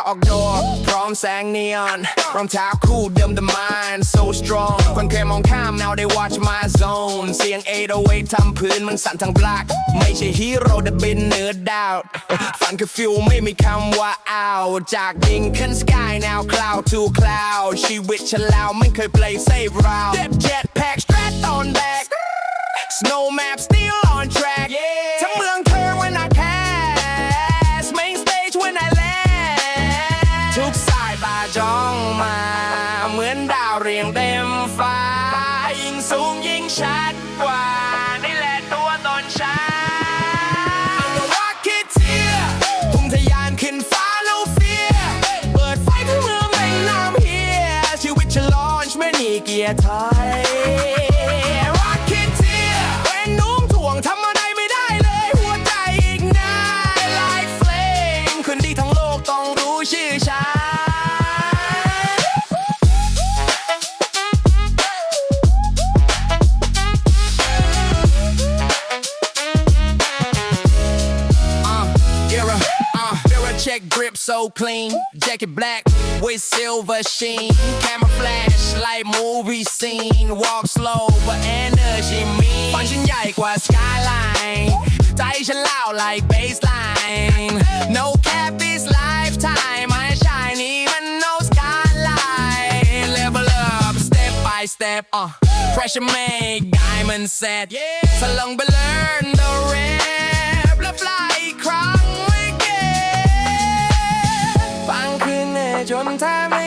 าออกโดพร้อมแสงนีออนรองเท้าคู่เดิม The Mind so strong คนเคยมองข้าม now they watch my zone เสียง808ทำพื้นมันสั่นทั้งบล c กไม่ใช่ฮีโร่แต่เป็นเนื้อดาวฝันคือฟิลไม่มีคำว่าอ u าจากดิ่งขึ้นสกาย now cloud to cloud ชีวิตฉลาวไม่เคย play safe round เจ็บเจ็ดแพ็กสตรทตอนแบก snow map still เรียงเต็มฟ้ายิ่งสูงยิ่งชัดกว่านี่แหละตัวนฉันัวคิดเทียพุ่งทะยานขึ้นฟ้าเฟียเปิดไฟทัเมืองนเฮียชีวิตอฉันไม่หนีเกียร์ไทย Check grip so clean. Jacket black with silver sheen. Camouflage like movie scene. Walk slow but energy mean. ฟังฉันใหญ่กว่า skyline loud like baseline No cap is lifetime I shine even no skyline Level up step by step uh Pressure make diamond set but learn the rest Sometimes